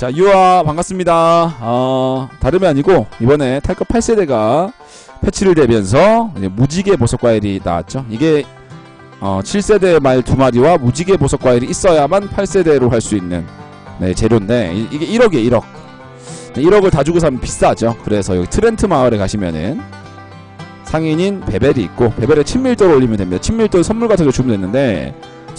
자 유아 반갑습니다. 어, 다름이 아니고 이번에 탈거 8세대가 패치를 되면서 무지개 보석 과일이 나왔죠. 이게 어, 7세대 말 두 마리와 무지개 보석 과일이 있어야만 8세대로 할 수 있는 네, 재료인데 이, 이게 1억이에요 1억. 1억을 다 주고 사면 비싸죠. 그래서 여기 트렌트 마을에 가시면은 상인인 베벨이 있고 베벨의 친밀도를 올리면 됩니다. 친밀도 선물 같은 거 주면 되는데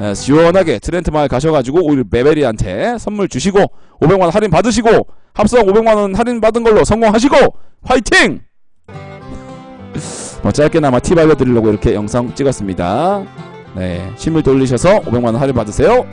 네, 시원하게 트렌트 마을 가셔가지고 오일 베베리한테 선물 주시고 500만 할인 받으시고 합성 500만 원 할인 받은 걸로 성공하시고 화이팅! 뭐 짧게나마 팁 알려드리려고 이렇게 영상 찍었습니다. 네, 심을 돌리셔서 500만 원 할인 받으세요.